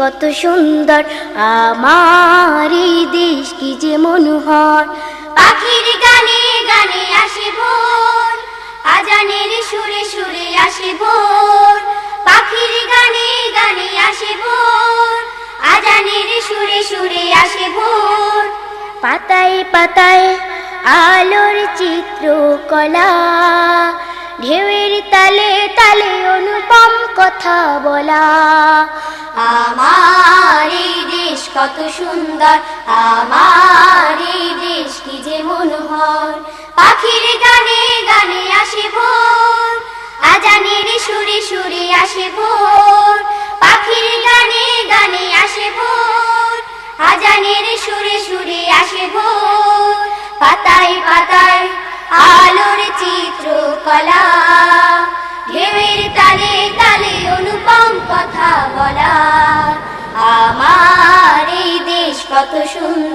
কত সুন্দর আমার এই দেশ কি যে মনোহর। পাখির গানে গানে আসে ভোর, আজানের সুরে সুরে আসে ভোর। পাখির গানে গানে আসে ভোর, আজানের সুরে সুরে আসে ভোর। পাতায় পাতায় আলোর চিত্র কলা ঢেউয়ের তালে তালে অনুপম কথা বলা। আমার এই দেশ কত সুন্দর, আমার এই দেশ কি যে মনোহর। পাখির গানে গানে আসে ভোর, আজানের সুরে সুরে আসে ভোর। পাখির গানে গানে আসে ভোর, আজানের সুরে সুরে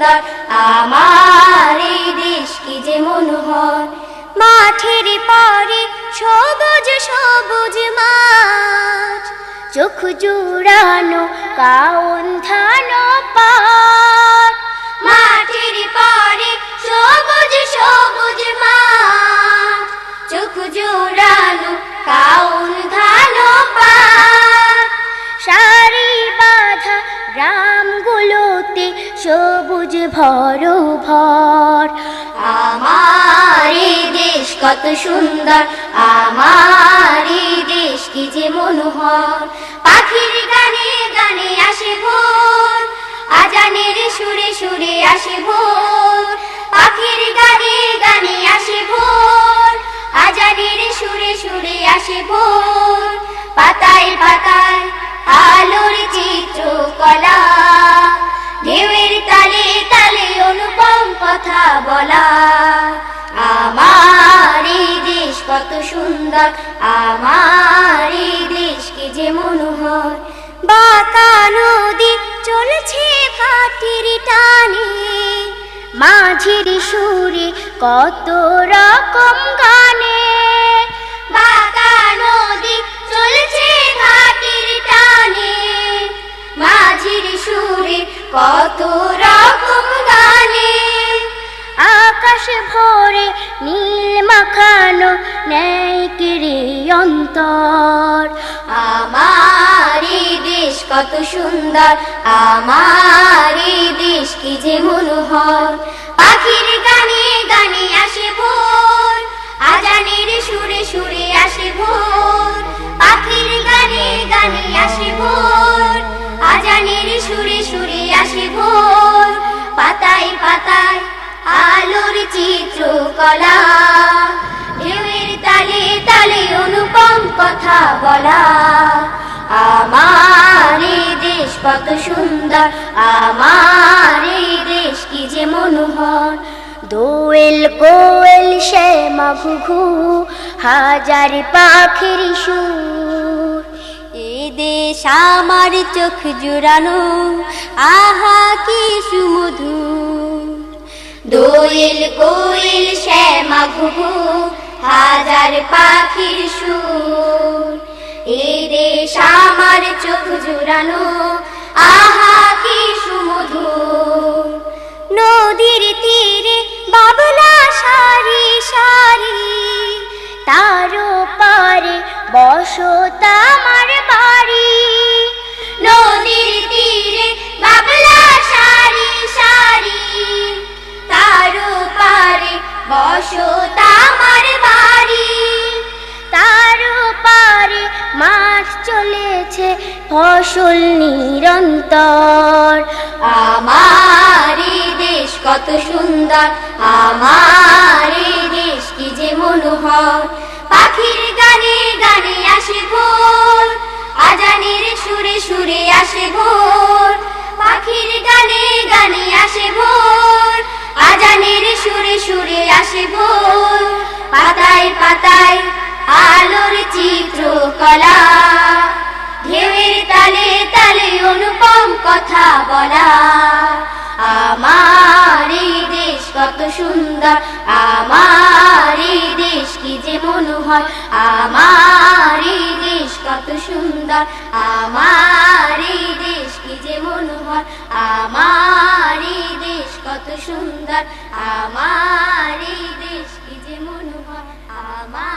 সুন্দর। আমার এই দেশ কি যে মনোহর? মাঠের পরে সবুজ সবুজ মাছ চোখ জুড়ানো কাউন ধান পাট ভর ভর। আমার দেশ কত সুন্দর, আমার দেশ কি যে মনোহর। পাখির গানে গানে আসে ভোর, আজানের সুরে সুরে আসে ভোর। পাখির গানে গানে আসে ভোর, আজানের সুরে সুরে আসে ভোর। পাতায় পাতায় আলোর চিত্র কথা বলা। আমার এই দেশ কত সুন্দর, আমার এই দেশ কি যে মনোহর। বাঁকা নদী চলছে ভাটির টানে, মাঝির সুরে কত রকম গানে। বাঁকা নদী চলছে ঘাটির টানে, মাঝির সুরে কত আকাশ ভরে নীল মাখানো নেই কিরে অন্তর। আমার দেশ কত সুন্দর, আমার দেশ কি যে মনোহর। পাখির গানে গানে আসে ভোর, আজানের সুরে আলোর চিত্র কলা ঢেউয়ের তালে তালে অনুপম কথা বলা। আমার দেশ কত সুন্দর, আমার দেশ কি যে মনোহর। দোয়েল কোয়েল শ্যামা ঘুঘু, হাজার পাখির সুর। এ দেশ আমার চোখ জুড়ানো, আহা কি সুমধুর দোয়েল কোয়েল শ্যামা ঘুঘু, হাজার পাখির সুর। এ দেশ আমার চোখ জুড়ানো, আহা কি সুমধুর। নদীর তীরে বাবলা সারি মাঠ চলেছে, ফসল নিরন্তর। আমার দেশ কত সুন্দর আমার দেশ কি যে মনোহর। পাখির গানে গানে আসে ভোর, আজানের সুরে সুরে আসে ভোর। সুন্দর। আমার দেশ কি যে মনোহর? আমার দেশ কত সুন্দর। আমার দেশ